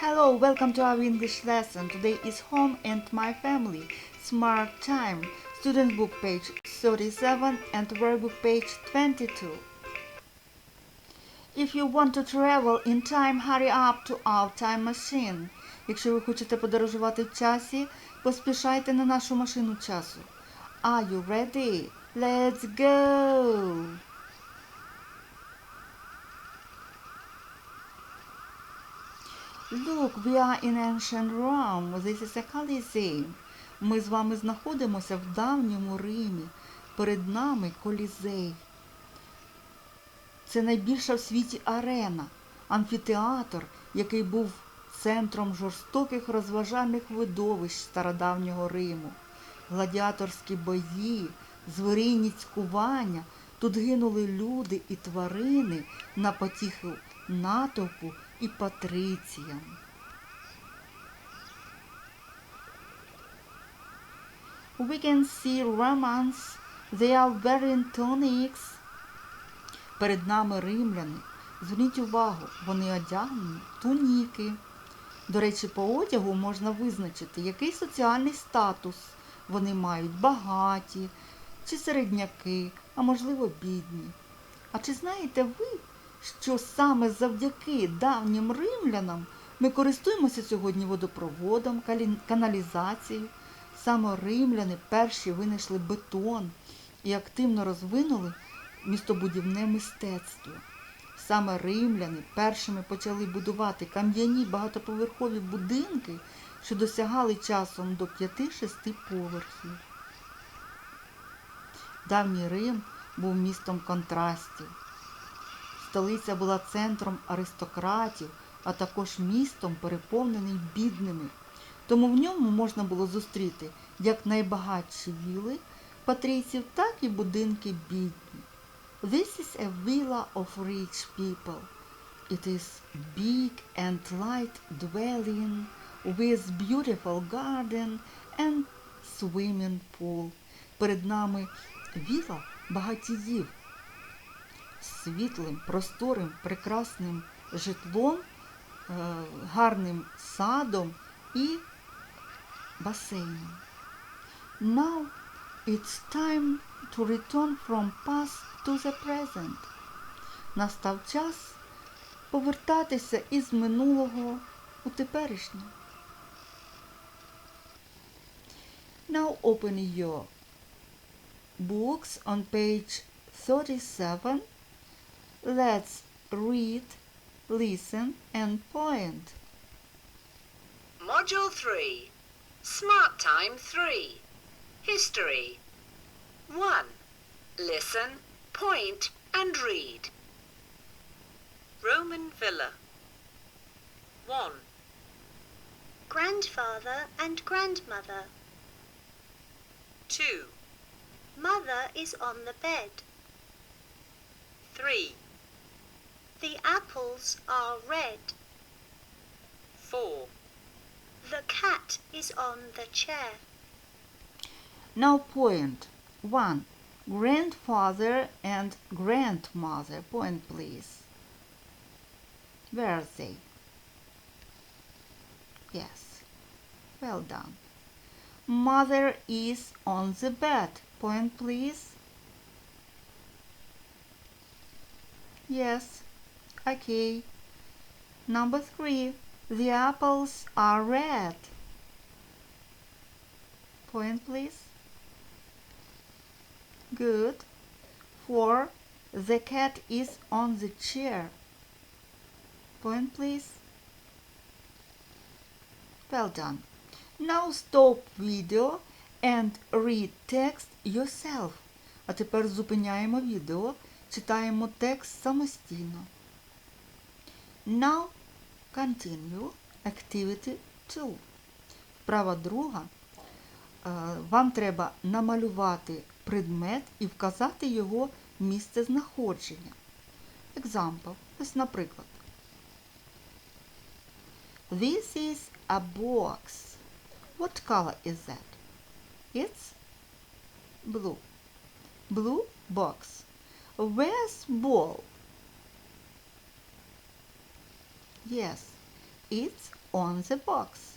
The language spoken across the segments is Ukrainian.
Hello, welcome to our English lesson. Today is Home and My Family. Smart Time. Student book page 37 and workbook page 22. If you want to travel in time, hurry up to our time machine. Якщо ви хочете подорожувати в часі, поспішайте на нашу машину часу. Are you ready? Let's go! Look, we are in ancient Rome. This is a Colosseum. Ми з вами знаходимося в давньому Римі. Перед нами Колізей. Це найбільша в світі арена, амфітеатр, який був центром жорстоких розважальних видовищ стародавнього Риму. Гладіаторські бої, звіринні цькування. Тут гинули люди і тварини на потіху натовпу і патриціям. We can see Romans. They are wearing tunics. Перед нами римляни. Зверніть увагу, вони одягнені туніки. До речі, по одягу можна визначити, який соціальний статус вони мають багаті чи середняки, а можливо бідні. А чи знаєте ви, що саме завдяки давнім римлянам ми користуємося сьогодні водопроводом, каналізацією? Саме римляни перші винайшли бетон і активно розвинули містобудівне мистецтво. Саме римляни першими почали будувати кам'яні багатоповерхові будинки, що досягали часом до 5-6 поверхів. Давній Рим був містом контрастів. Столиця була центром аристократів, а також містом, переповненим бідними. Тому в ньому можна було зустріти як найбагатші віли патрійців, так і будинки бідні. This is a villa of rich people. It is big and light dwelling with beautiful garden and swimming pool. Перед нами віла багатіїв світлим, просторим, прекрасним житлом, е, гарним садом і басейном. Now it's time to return from past to the present. Настав час повертатися із минулого у теперішнє. Now open your books on page 37. Let's read, listen and point. Module 3 Smart Time 3 History 1. Listen, point and read. Roman Villa 1. grandfather and grandmother. 2. Mother is on the bed. 3. The apples are red. 4. The cat is on the chair. Now point. 1. Grandfather and grandmother. Point please. Where are they? Yes. Well done. Mother is on the bed. Point please. Yes. Okay. Number 3. The apples are red. Point please. Good. 4. The cat is on the chair. Point please. Well done. Now stop video and read text yourself. А тепер зупиняємо відео, читаємо текст самостійно. Now continue activity 2. Вправа друга. Е, Вам треба намалювати предмет і вказати його місце знаходження. Example. Ось, наприклад. This is a box. What color is that? It's blue. Blue box. Where's ball? Yes, it's on the box?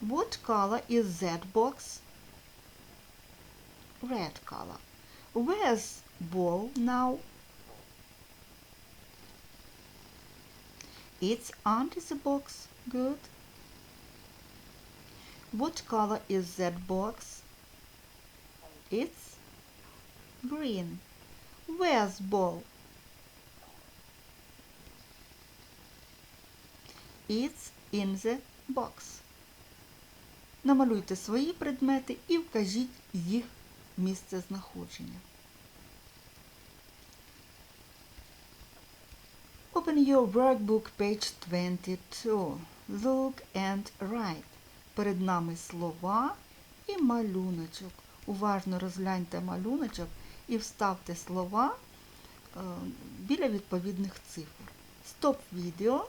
What color is that box? Red color. Where's ball now? It's under the box. Good. What color is that box? It's green. Where's ball? It's in the box. Намалюйте свої предмети і вкажіть їх місце знаходження. Open your workbook page 22. Look and write. Перед нами слова і малюночок. Уважно розгляньте малюночок і вставте слова е, біля відповідних цифр. Стоп відео.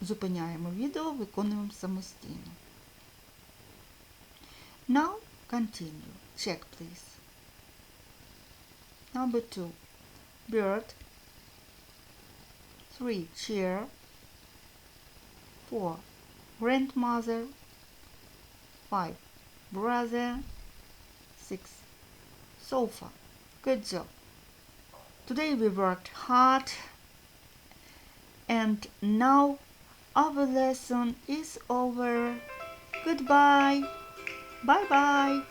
Зупиняємо відео, виконуємо самостійно. Now continue. Check, please. Number two. Bird. Three. Chair. Four. Grandmother. Five. Brother. Six. Sofa. Good job. Today we worked hard and now our lesson is over. Goodbye. Bye bye.